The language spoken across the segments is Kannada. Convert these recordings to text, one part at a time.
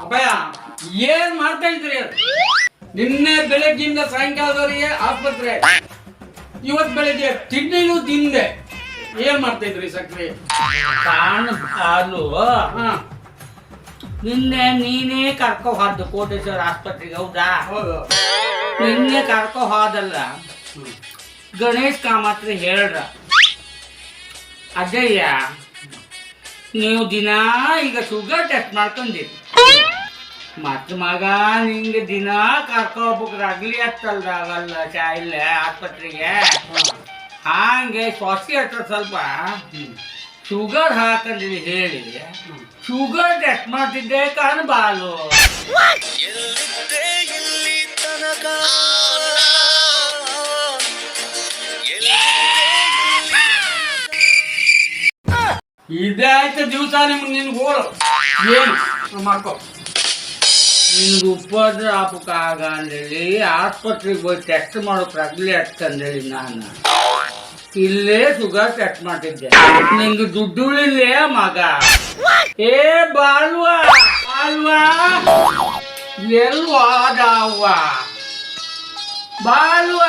ಅಪ್ಪಯ್ಯ ಏನ್ ಮಾಡ್ತಾ ಇದ್ರಿ? ನಿನ್ನೆ ಬೆಳಗ್ಗಿಂದ ಸಾಯಂಕಾಲದವರಿಗೆ ಆಸ್ಪತ್ರೆ. ಇವತ್ ಬೆಳಗ್ಗೆ ತಿಂಡಿನೂ ತಿಂದೆ. ಏನ್ ಮಾಡ್ತಾ ಇದ್ರಿ ಸಕ್ರೆ? ಕಾರಣ ನಿನ್ನೆ ನೀನೇ ಕರ್ಕೋ ಹೋದ್ದು ಕೋಟೇಶ್ವರ ಆಸ್ಪತ್ರೆಗೆ ಹೌದಾ? ಹೌದು. ನಿನ್ನೆ ಕರ್ಕೊ ಹೋದಲ್ಲ. ಗಣೇಶ್ ಕಾಮತ್ರಿ ಹೇಳ್ರ. ಅಜಯ್ಯ ನೀವು ದಿನ ಈಗ ಶುಗರ್ ಟೆಸ್ಟ್ ಮಾಡ್ಕೊಂಡಿರಿ. ಮತ್ತು ಮಗ ನಿಂಗೆ ದಿನ ಕರ್ಕೊ ಹೋಗ್ಬೇಕು ರಗ್ಲಿ ಚಾ ಶಾಯಿಲೆ ಆಸ್ಪತ್ರೆಗೆ. ಹಾಗೆ ಸೊಸೆ ಹತ್ರ ಸ್ವಲ್ಪ ಶುಗರ್ ಹಾಕಂದಿರಿ ಹೇಳಿ. ಶುಗರ್ ಟೆಸ್ಟ್ ಮಾಡ್ತಿದ್ದೆ ಕಾರಣ ಇದೇ ಆಯ್ತು ದಿವಸ ನಿಮ್ಗೆ ನಿನ್ ಗೋಳು. ಏನು? ಮಾಡ್ಕೋ. ನಿನ್ಗೆ ಉಪದ್ರ ಆಗ ಅಂದೇಳಿ ಆಸ್ಪತ್ರೆಗೆ ಹೋಗಿ ಟೆಸ್ಟ್ ಮಾಡೋ ರಗ್ಲಿ ಹತ್ತಂದೇಳಿ ನಾನು. ಇಲ್ಲೇ ಶುಗರ್ ಟೆಸ್ಟ್ ಮಾಡಿದ್ದೆ ನಿಂಗೆ ದುಡ್ಡು ಇಲ್ಲೇ ಮಗ? ಏ ಬಾಲ್ವಾ ಬಾಲ್ವಾ ಎಲ್ವಾ ಅದಾವ ಬಾಲ್ವಾ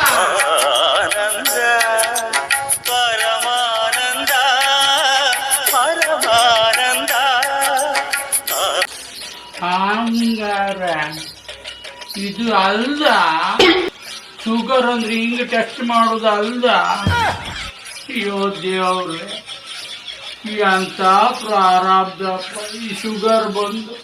ಹಂಗಾರ ಇದು ಅಲ್ದ? ಶುಗರ್ ಅಂದ್ರೆ ಹಿಂಗೆ ಟೆಸ್ಟ್ ಮಾಡೋದು ಅಲ್ದ? ಅಯ್ಯೋ ದೇವ್ರೆ, ಈ ಅಂತ ಪ್ರಾರಬ್ಧ ಈ ಶುಗರ್ ಬಂದು.